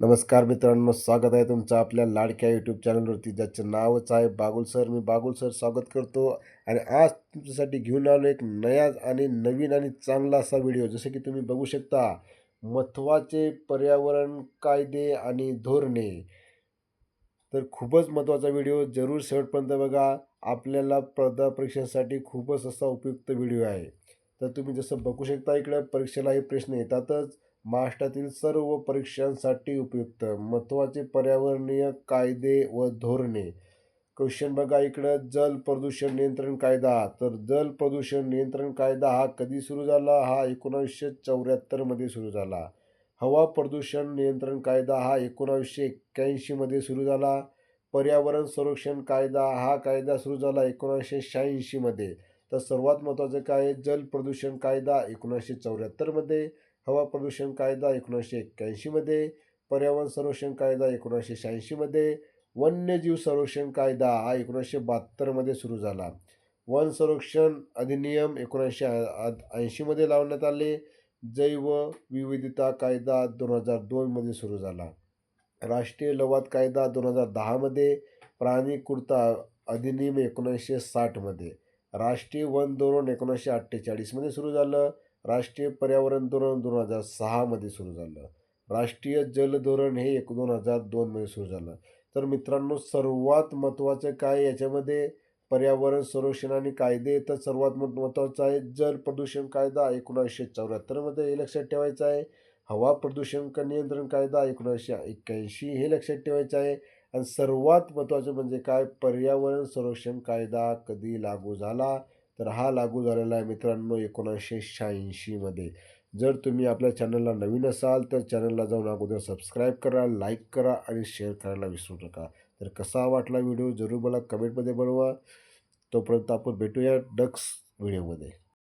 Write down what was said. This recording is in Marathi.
नमस्कार मित्रांनो स्वागत आहे तुमचं आपल्या लाडक्या यूट्यूब चॅनलवरती ज्याचं नावच आहे बागुल सर. मी बागुल सर स्वागत करतो आणि आज तुमच्यासाठी घेऊन आलो एक नया आणि नवीन आणि चांगला असा व्हिडिओ जसं की तुम्ही बघू शकता महत्त्वाचे पर्यावरण कायदे आणि धोरणे. तर खूपच महत्त्वाचा व्हिडिओ जरूर शेवटपर्यंत बघा. आपल्याला स्पर्धा परीक्षेसाठी खूपच असा उपयुक्त व्हिडिओ आहे. तर तुम्ही जसं बघू शकता इकडं परीक्षेला हे प्रश्न येतातच. महाराष्ट्रातील सर्व परीक्षांसाठी उपयुक्त. महत्त्वाचे पर्यावरणीय कायदे व धोरणे. क्वेश्चन बघा इकडं. जल प्रदूषण नियंत्रण कायदा. तर जल प्रदूषण नियंत्रण कायदा हा कधी सुरू झाला? हा एकोणावीसशे चौऱ्याहत्तरमध्ये सुरू झाला. हवा प्रदूषण नियंत्रण कायदा हा एकोणावीसशे एक्क्याऐंशीमध्ये सुरू झाला. पर्यावरण संरक्षण कायदा हा कायदा सुरू झाला एकोणावीसशे शहाऐंशीमध्ये तर सर्वात महत्त्वाचं काय? आहे जल प्रदूषण कायदा एकोणीसशे चौऱ्याहत्तरमध्ये हवा प्रदूषण कायदा एकोणीसशे एक्क्याऐंशीमध्ये पर्यावरण संरक्षण कायदा एकोणीसशे शहाऐंशीमध्ये वन्यजीव संरक्षण कायदा हा एकोणीसशे बहात्तरमध्ये सुरू झाला. वन संरक्षण अधिनियम एकोणीसशे ऐंशीमध्ये लावण्यात आले. जैव विविधता कायदा दोन हजार दोनमध्ये सुरू झाला. राष्ट्रीय लवाद कायदा दोन हजार दहामध्ये प्राणी कुर्ता अधिनियम एकोणीसशे साठमध्ये राष्ट्रीय वन धोरण एकोणीसशे अठ्ठेचाळीसमध्ये सुरू झालं. राष्ट्रीय पर्यावरण धोरण दोन हजार सहामध्ये सुरू झालं. राष्ट्रीय जल धोरण हे एक दोन हजार दोनमध्ये सुरू झालं. तर मित्रांनो सर्वात महत्त्वाचं काय याच्यामध्ये पर्यावरण संरक्षण आणि कायदे. तर सर्वात महत्त्वाचं आहे जल प्रदूषण कायदा एकोणीसशे चौऱ्याहत्तरमध्ये हे लक्षात ठेवायचं आहे. हवा प्रदूषण का नियंत्रण कायदा एकोणीसशे एक्क्याऐंशी हे लक्षात ठेवायचं आहे. आणि सर्वात महत्त्वाचं म्हणजे काय? पर्यावरण संरक्षण कायदा कधी लागू झाला? तर हा लागू झालेला आहे मित्रांनो एकोणीसशे शहाऐंशीमध्ये जर तुम्ही आपल्या चॅनलला नवीन असाल तर चॅनलला जाऊन अगोदर सबस्क्राईब करा लाईक करा आणि शेअर करायला विसरू नका. तर कसा वाटला व्हिडिओ जरूर मला कमेंटमध्ये बनवा तोपर्यंत आपण भेटूया डक्स व्हिडिओमध्ये